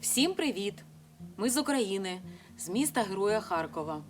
Всім привіт! Ми з України, з міста Героя Харкова.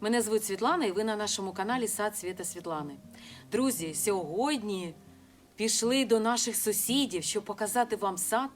Мене звуть Світлана, і ви на нашому каналі Сад Світа Світлани. Друзі, сьогодні пішли до наших сусідів, щоб показати вам сад,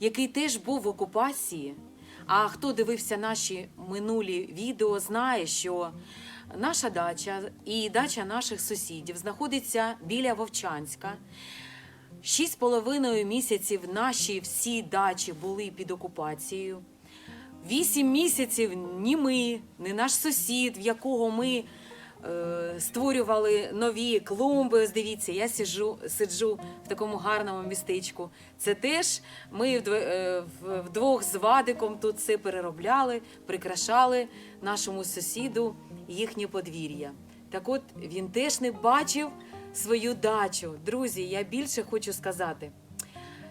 який теж був в окупації. А хто дивився наші минулі відео, знає, що наша дача і дача наших сусідів знаходиться біля Вовчанська. Шість з половиною місяців наші всі дачі були під окупацією. Вісім місяців ні ми, ні наш сусід, в якого ми е, створювали нові клумби. Ось дивіться, я сиджу, сиджу в такому гарному містечку. Це теж ми е, вдвох з Вадиком тут все переробляли, прикрашали нашому сусіду їхнє подвір'я. Так от він теж не бачив свою дачу. Друзі, я більше хочу сказати,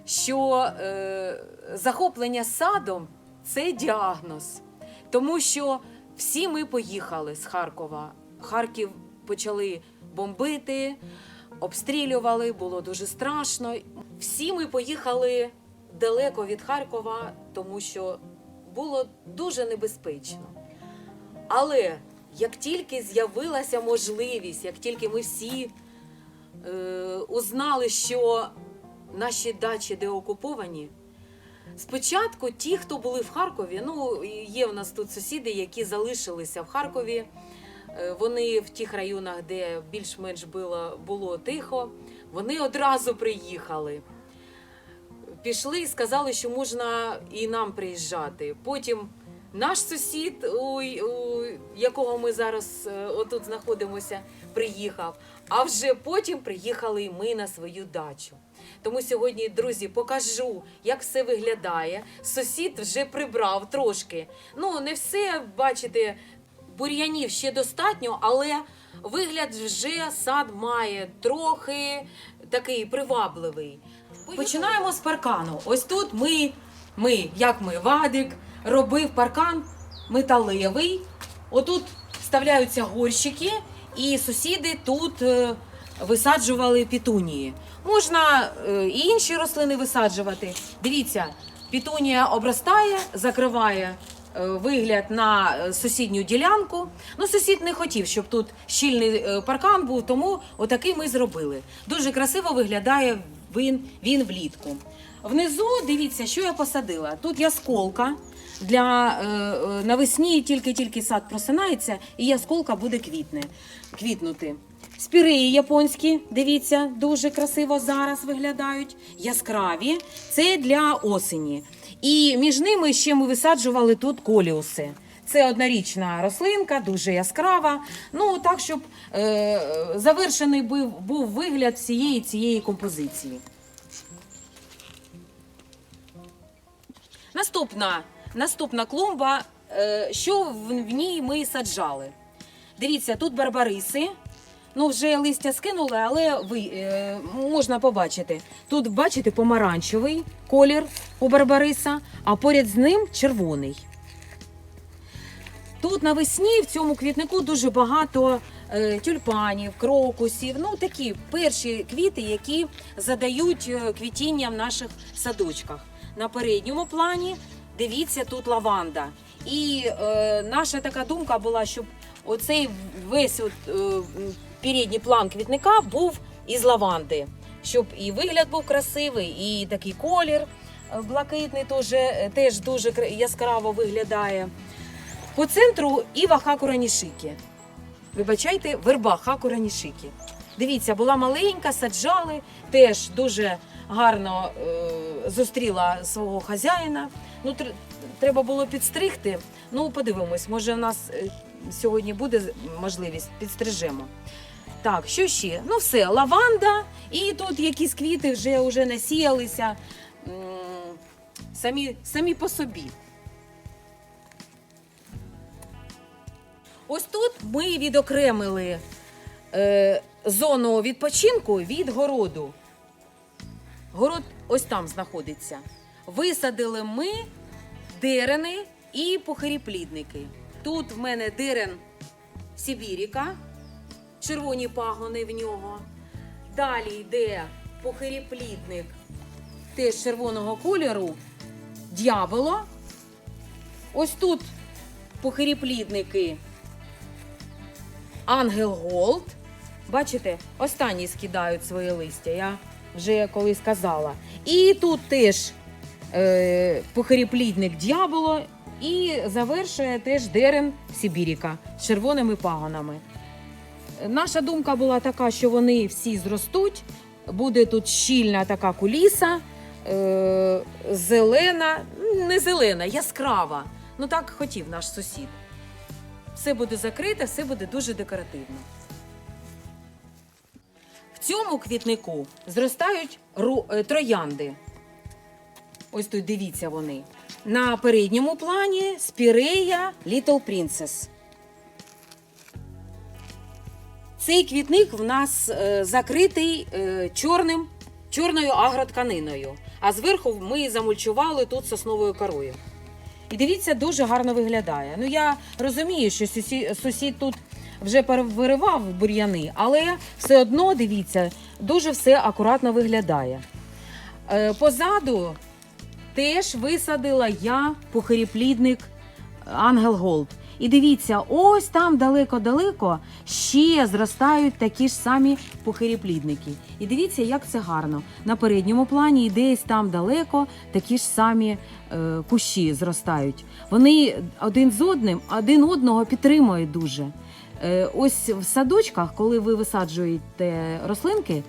що е, захоплення садом це діагноз, тому що всі ми поїхали з Харкова. Харків почали бомбити, обстрілювали, було дуже страшно. Всі ми поїхали далеко від Харкова, тому що було дуже небезпечно. Але як тільки з'явилася можливість, як тільки ми всі е, узнали, що наші дачі деокуповані, спочатку ті, хто були в Харкові, ну є в нас тут сусіди, які залишилися в Харкові. е, Вони в тих районах, де більш-менш було, було тихо, вони одразу приїхали. Пішли і сказали, що можна і нам приїжджати. Потім наш сусід, у, якого ми зараз е, отут знаходимося, приїхав. А вже потім приїхали і ми на свою дачу. Тому сьогодні, друзі, покажу, як все виглядає. Сусід вже прибрав трошки. Ну, не все, бачите, бур'янів ще достатньо, але вигляд вже сад має трохи такий привабливий. Починаємо з паркану. Ось тут ми, ми, як ми, Вадик, робив паркан металевий. Отут вставляються горщики, і сусіди тут е, висаджували пітунії. Можна е, і інші рослини висаджувати. Дивіться, пітунія обростає, закриває е, вигляд на сусідню ділянку. Ну, сусід не хотів, щоб тут щільний паркан був, тому отакий ми зробили. Дуже красиво виглядає він, він влітку. Внизу дивіться, що я посадила. Тут ясколка. Для е, е, навесні тільки-тільки сад просинається, і ясколка буде квітне, квітнути. Спіреї японські, дивіться, дуже красиво зараз виглядають. Яскраві. Це для осені. І між ними ще ми висаджували тут коліуси. Це однорічна рослинка, дуже яскрава. Ну так, щоб е, завершений був, був вигляд всієї цієї композиції. Наступна, наступна клумба, е, що в, ній ми саджали. Дивіться, тут барбариси. Ну, вже листя скинули, але ви, е, можна побачити. Тут, бачите, помаранчевий колір у барбариса, а поряд з ним червоний. Тут навесні в цьому квітнику дуже багато е, тюльпанів, крокусів. Ну такі перші квіти, які задають е, квітіння в наших садочках. На передньому плані дивіться тут лаванда. І е, наша така думка була, щоб оцей весь от, е, передній план квітника був із лаванди, щоб і вигляд був красивий, і такий колір е, блакитний теж, теж дуже яскраво виглядає. По центру Іва Хакура Нішики. Вибачайте, верба Хакура Нішики. Дивіться, була маленька, саджали, теж дуже гарно е, зустріла свого хазяїна. Ну, тр- треба було підстригти. Ну, подивимось, може, в нас е, сьогодні буде можливість, підстрижемо. Так, що ще? Ну, все, лаванда, і тут якісь квіти вже, вже насіялися самі, самі по собі. Ось тут ми відокремили е, зону відпочинку від городу. Город ось там знаходиться. Висадили ми дерени і похиріплідники. Тут в мене дерен Сибіріка, червоні пагони в нього. Далі йде похиріплідник теж червоного кольору, д'яболо. Ось тут похиріплідники Ангел Голд. Бачите, останні скидають своє листя, я вже колись казала. І тут теж е, похиріплідник і завершує теж дерен Сибіріка з червоними пагонами. Наша думка була така, що вони всі зростуть. Буде тут щільна така куліса, е, зелена, не зелена, яскрава. Ну так хотів наш сусід. Все буде закрите, все буде дуже декоративно. В цьому квітнику зростають е, троянди. Ось тут дивіться вони. На передньому плані спірея Little Princess. Цей квітник в нас е, закритий е, чорним, чорною агротканиною, а зверху ми замульчували тут сосновою корою. І дивіться, дуже гарно виглядає. Ну я розумію, що сусід, сусід тут вже перевиривав бур'яни, але все одно дивіться, дуже все акуратно виглядає. Е, позаду теж висадила я похиріплідник Ангел Голд. І дивіться, ось там далеко-далеко ще зростають такі ж самі похиріплідники. І дивіться, як це гарно. На передньому плані і десь там далеко такі ж самі е, кущі зростають. Вони один з одним, один одного підтримують дуже. Е, ось в садочках, коли ви висаджуєте рослинки,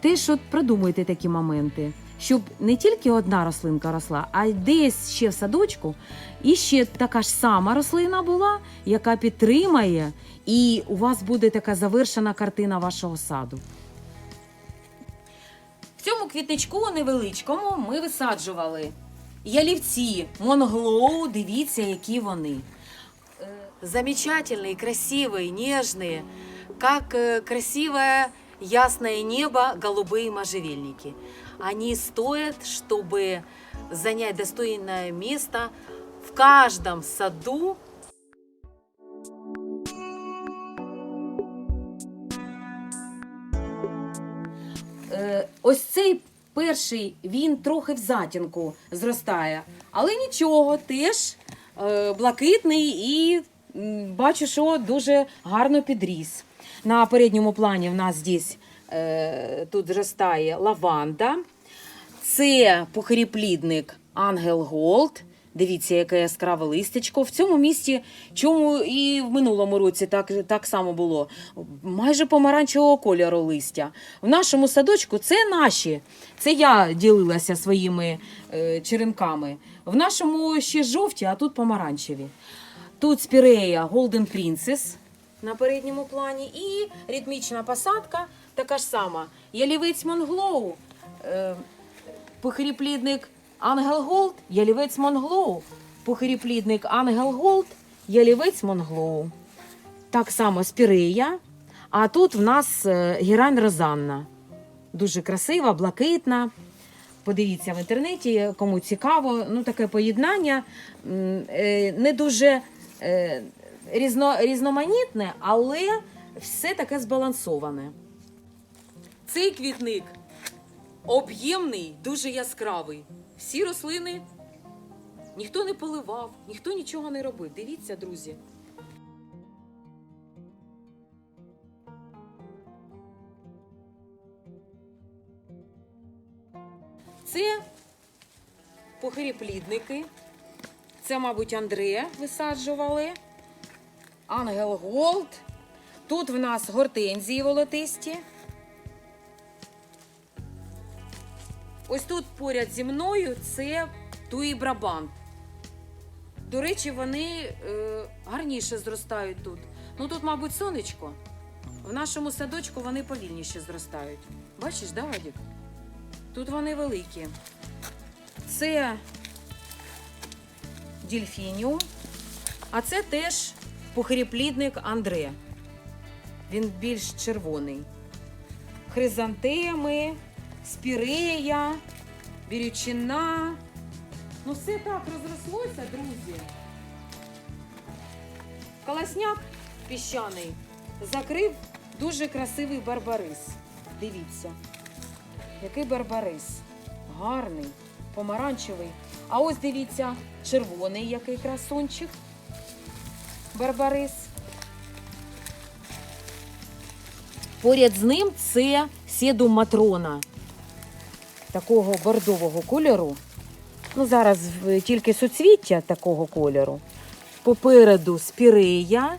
теж от продумуйте такі моменти, щоб не тільки одна рослинка росла, а й десь ще в садочку і ще така ж сама рослина була, яка підтримає, і у вас буде така завершена картина вашого саду. В цьому квітничку невеличкому ми висаджували ялівці, монглоу, дивіться, які вони. Замечательные, красивые, нежные, как э, красивое ясное небо, голубые можжевельники. Они стоят, чтобы занять достойное место в каждом саду. Е, Ось цей перший він трохи в затінку зростає, але нічого, теж е, блакитний і бачу, що дуже гарно підріс. На передньому плані в нас здесь, тут зростає лаванда. Це похиріплідник Ангел Голд. Дивіться, яке яскраве листячко. В цьому місці, чому і в минулому році так, так само було. Майже помаранчевого кольору листя. В нашому садочку це наші. Це я ділилася своїми е, черенками. В нашому ще жовті, а тут помаранчеві. Тут спірея Golden Princess на передньому плані і ритмічна посадка така ж сама. Ялівець Монглоу. Е, похиріплідник Ангел Голд, ялівець Монглоу. Похиріплідник Ангел Голд, ялівець Монглоу. Так само спірея. А тут в нас е, герань Розанна. Дуже красива, блакитна. Подивіться в інтернеті, кому цікаво. Ну, таке поєднання е, не дуже е, різно, різноманітне, але все таке збалансоване. Цей квітник об'ємний, дуже яскравий. Всі рослини ніхто не поливав, ніхто нічого не робив. Дивіться, друзі. Це похиріплідники. Це, мабуть, Андрея висаджували. Ангел Голд. Тут в нас гортензії волотисті. Ось тут поряд зі мною це туї брабант. До речі, вони е, гарніше зростають тут. Ну тут, мабуть, сонечко. В нашому садочку вони повільніше зростають. Бачиш, да, Вадік? Тут вони великі. Це дільфініум, а це теж похиріплідник Андре. Він більш червоний. Хризантеми, спірея, бірючина. Ну, все так розрослося, друзі. Колосняк піщаний закрив дуже красивий барбарис. Дивіться, який барбарис. Гарний, помаранчевий. А ось дивіться, червоний який красунчик. Барбарис. Поряд з ним це седум матрона такого бордового кольору. Ну, зараз тільки суцвіття такого кольору. Попереду спірея.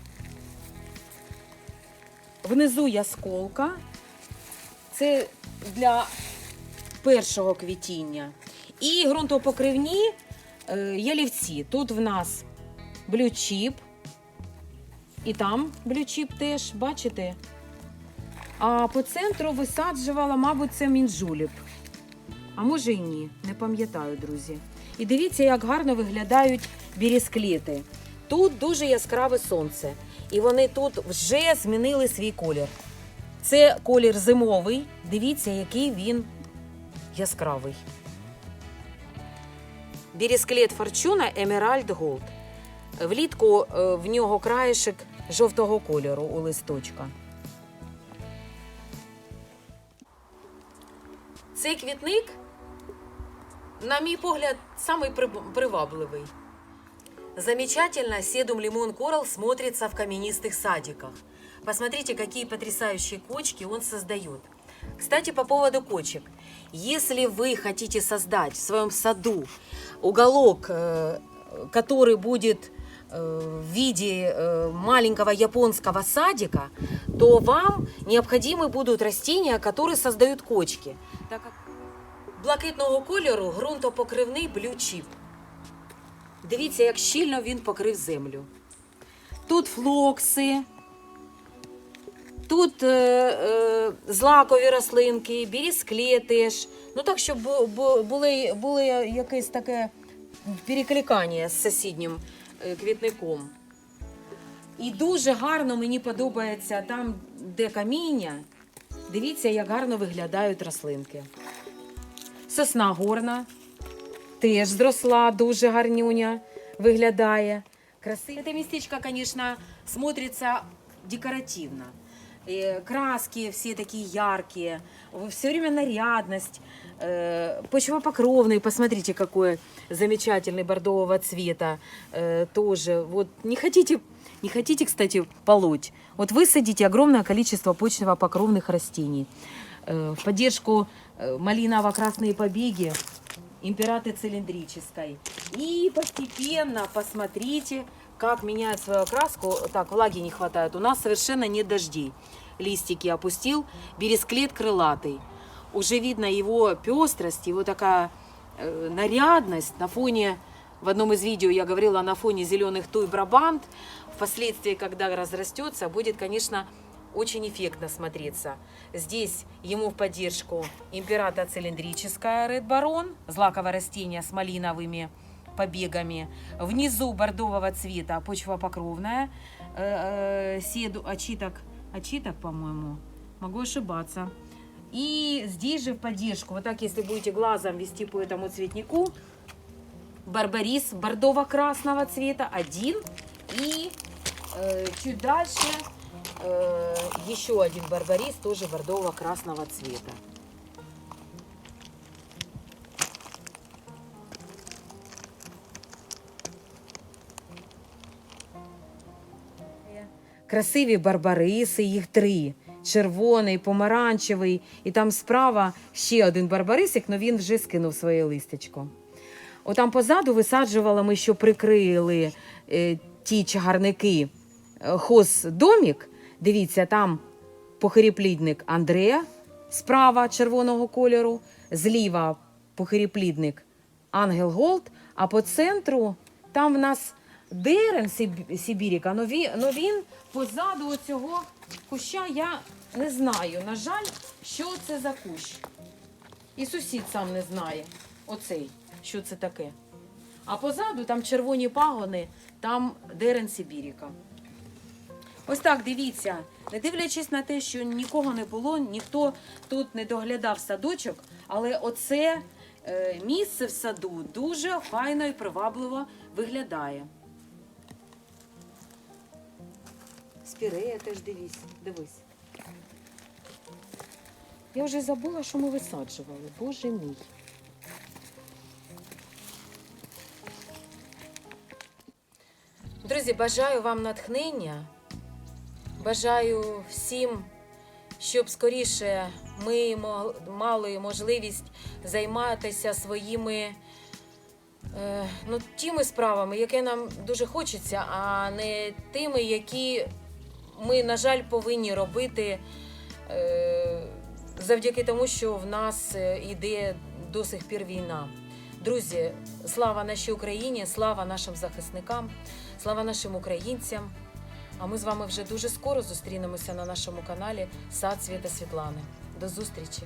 Внизу ясколка. Це для першого квітіння. І ґрунтопокривні е, ялівці. Тут в нас блючіп. І там блючіп теж, бачите? А по центру висаджувала, мабуть, це мінджуліп. А може і ні, не пам'ятаю, друзі. І дивіться, як гарно виглядають біріскліти. Тут дуже яскраве сонце. І вони тут вже змінили свій колір. Це колір зимовий. Дивіться, який він яскравий. Бірісклет Форчуна Емеральд Голд. Влітку е, в нього краєшок жовтого кольору у листочка. Цей квітник, на мій погляд, самий прив- привабливий. Замечательно седум лимон коралл смотрится в каменистых садиках. Посмотрите, какие потрясающие кочки он создает. Кстати, по поводу кочек. Если вы хотите создать в своем саду уголок, э, который будет э, в виде э, маленького японского садика, то вам необходимы будут растения, которые создают кочки. Так как блакитного кольору ґрунтопокривний блючіп. Дивіться, як щільно він покрив землю. Тут флокси, тут е, е, злакові рослинки, біріскле теж. Ну так, щоб бу- бу- були, були якесь таке перекликання з сусіднім е, квітником. І дуже гарно мені подобається там, де каміння. Дивіться, як гарно виглядають рослинки. Сосна горна теж зросла, дуже гарнюня виглядає. Красиво. Це містечко, звісно, смотрится декоративно. Э, Краски все такие яркие, все время нарядность, э, почвопокровный, посмотрите, какой замечательный бордового цвета э, тоже. Вот не хотите, не хотите, кстати, полоть. Вот высадите огромное количество почвопокровных растений. Э, В поддержку э, малиново-красные побеги императы цилиндрической. И постепенно посмотрите, как меняет свою окраску. Так, влаги не хватает. У нас совершенно нет дождей. Листики опустил, бересклет крылатый. Уже видно его пестрость, его такая э, нарядность на фоне, в одном из видео я говорила, на фоне зеленых туй Брабант. Впоследствии, когда разрастется, будет, конечно, очень эффектно смотреться. Здесь ему в поддержку императа цилиндрическая Red Baron, злаковое растение с малиновыми побегами. Внизу бордового цвета почвопокровная э, э, седу, очиток, очиток, по-моему, могу ошибаться. И здесь же в поддержку, вот так, если будете глазом вести по этому цветнику, барбарис бордово-красного цвета один и э, чуть дальше э, еще один барбарис тоже бордово-красного цвета. Красиві барбариси, їх три. Червоний, помаранчевий, і там справа ще один барбарисик, але він вже скинув своє листячко. Отам позаду висаджували ми, що прикрили е, ті чагарники е, хоздомік. Дивіться, там похиріплідник Андрея справа червоного кольору, зліва похиріплідник Ангел Голд, а по центру там в нас дерен Сибіріка, но він, но він позаду оцього куща я не знаю. На жаль, що це за кущ. І сусід сам не знає. Оцей, що це таке. А позаду там червоні пагони, там дерен Сибіріка. Ось так дивіться, не дивлячись на те, що нікого не було, ніхто тут не доглядав садочок, але оце е, місце в саду дуже файно і привабливо виглядає. Спірея теж дивись, дивись. Я вже забула, що ми висаджували, боже мій. Друзі, бажаю вам натхнення. Бажаю всім, щоб скоріше ми мали можливість займатися своїми е, ну, тими справами, які нам дуже хочеться, а не тими, які ми, на жаль, повинні робити е, завдяки тому, що в нас е, іде до сих пір війна. Друзі, слава нашій Україні, слава нашим захисникам, слава нашим українцям. А ми з вами вже дуже скоро зустрінемося на нашому каналі Сад Світа Світлани. До зустрічі!